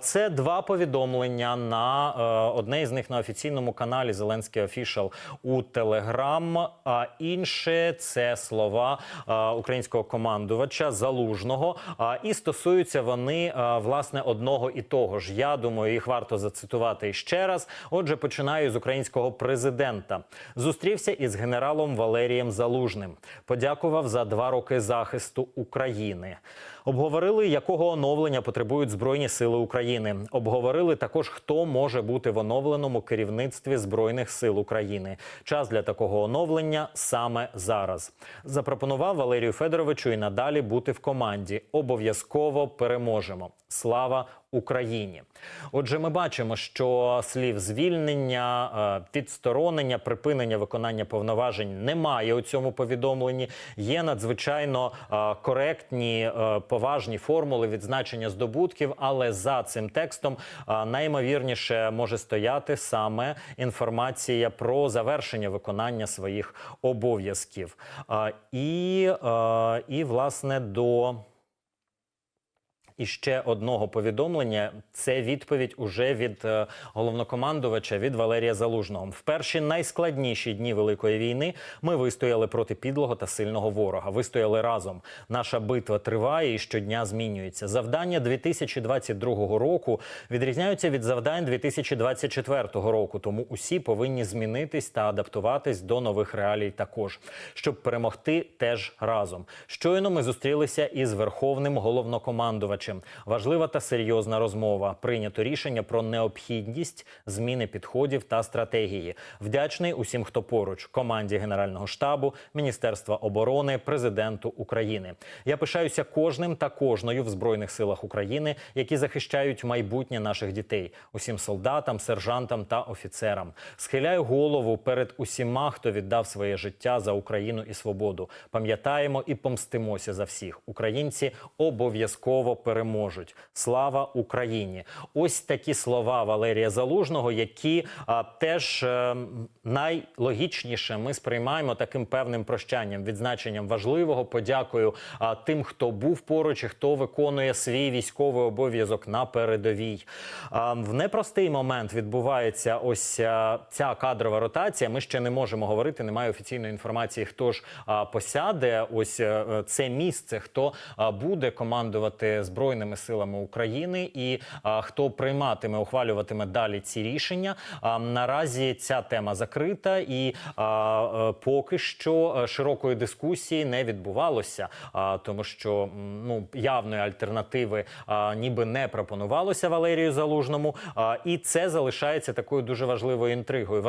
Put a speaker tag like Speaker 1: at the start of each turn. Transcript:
Speaker 1: Це два повідомлення на е, одне із них на офіційному каналі Зеленський Офішал у Телеграм. А інше це слова е, українського командувача Залужного. І стосуються вони е, власне одного і того ж. Я думаю, їх варто зацитувати ще раз. Отже, починаю з українського президента. Зустрівся із генералом Валерієм Залужним. Подякував за два роки захисту України. Обговорили, якого оновлення потребують Збройні Сили України. Обговорили також, хто може бути в оновленому керівництві Збройних сил України. Час для такого оновлення саме зараз. Запропонував Валерію Федоровичу і надалі бути в команді. Обов'язково переможемо. Слава Україні! Отже, ми бачимо, що слів звільнення, е, відсторонення, припинення виконання повноважень немає у цьому повідомленні. Є надзвичайно е, коректні, е, поважні формули відзначення здобутків, але за цим текстом наймовірніше може стояти саме інформація про завершення виконання своїх обов'язків. І, і власне до. І ще одного повідомлення це відповідь уже від е, головнокомандувача від Валерія Залужного. В перші найскладніші дні великої війни ми вистояли проти підлого та сильного ворога. Вистояли разом. Наша битва триває і щодня змінюється. Завдання 2022 року відрізняються від завдань 2024 року. Тому усі повинні змінитись та адаптуватись до нових реалій. Також щоб перемогти теж разом. Щойно ми зустрілися із верховним головнокомандувачем. Важлива та серйозна розмова. Прийнято рішення про необхідність зміни підходів та стратегії. Вдячний усім, хто поруч, команді Генерального штабу, Міністерства оборони, президенту України. Я пишаюся кожним та кожною в збройних силах України, які захищають майбутнє наших дітей, усім солдатам, сержантам та офіцерам. Схиляю голову перед усіма, хто віддав своє життя за Україну і свободу. Пам'ятаємо і помстимося за всіх. Українці обов'язково переможуть. Слава Україні! Ось такі слова Валерія Залужного, які а, теж е, найлогічніше ми сприймаємо таким певним прощанням, відзначенням важливого. Подякую а, тим, хто був поруч і хто виконує свій військовий обов'язок на передовій. А, в непростий момент відбувається ось а, ця кадрова ротація. Ми ще не можемо говорити, немає офіційної інформації, хто ж а, посяде ось е, це місце, хто а, буде командувати збройними силами України і а, хто прийматиме, ухвалюватиме далі ці рішення. А, наразі ця тема закрита, і а, е, поки що е, широкої дискусії не відбувалося, а, тому що ну явної альтернативи а, ніби не пропонувалося Валерію Залужному. А, і це залишається такою дуже важливою інтригою.